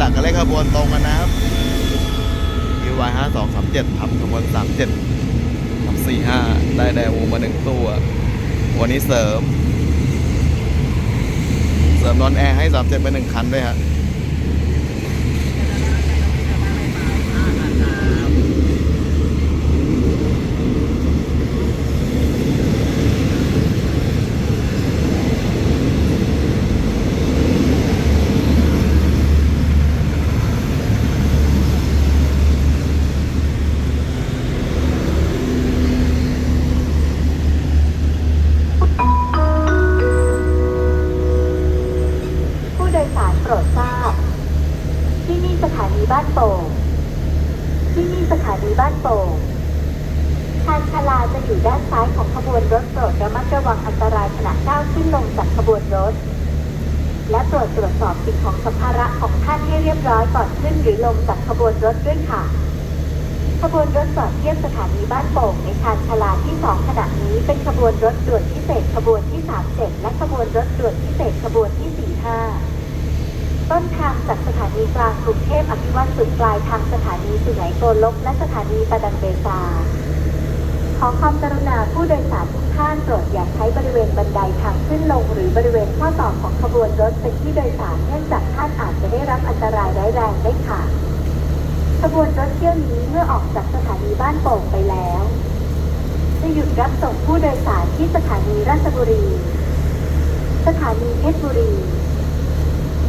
จักรกันเลขขบวนตรงกันนะครับ UY 5 2 3 7ทับขบวน37ทับสี่ห้ได้แดวูมาหนึ่งตัว วันนี้เสริม เสริมนอนแอร์ให้ 37เจ็ดไปหนึ่งคันด้วยฮะ ผู้โดยสารโปรดทราบ ที่นี่สถานี บ้านโป่งที่นี่สถานีบ้านโป่งชานชลาจะอยู่ด้านซ้ายของขบวนรถโปรดระมัดระวังอันตรายขณะก้าวขึ้นลงจากขบวนรถ และโปรดตรวจสอบสิ่งของสัมภาระของท่านให้เรียบร้อยก่อนขึ้นหรือลงจากขบวนรถด้วยค่ะ ขบวนรถจอดเทียบสถานีบ้านโป่งในชานชลาที่สองขณะนี้เป็นขบวนรถด่วนพิเศษขบวนที่37และขบวนรถด่วนพิเศษขบวนที่45 ต้นทางจากสถานีกลางกรุงเทพอภิวัตสุดปลายทางสถานีสุไหงโกลกและสถานีประดังเบซา ขอความกรุณาผู้โดยสารทุกท่านโปรดอย่าใช้บริเวณบันไดทางขึ้นลง หรือบริเวณข้อต่อของขบวนรถเป็นที่โดยสารเนื่องจากท่านอาจจะได้รับอันตรายร้ายแรงได้ค่ะ ขบวนรถเที่ยวนี้เมื่อออกจากสถานีบ้านโป่งไปแล้วจะหยุดรับส่งผู้โดยสารที่สถานีราชบุรี สถานีเพชรบุรี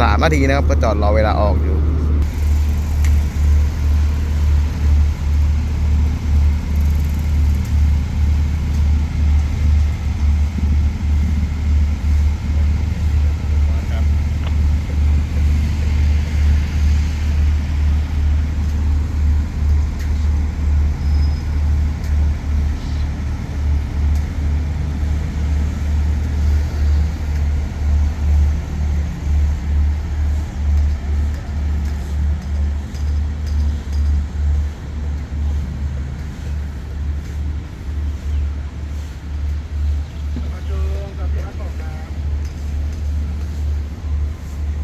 สามนาทีนะครับ ก็จอดรอเวลาออกอยู่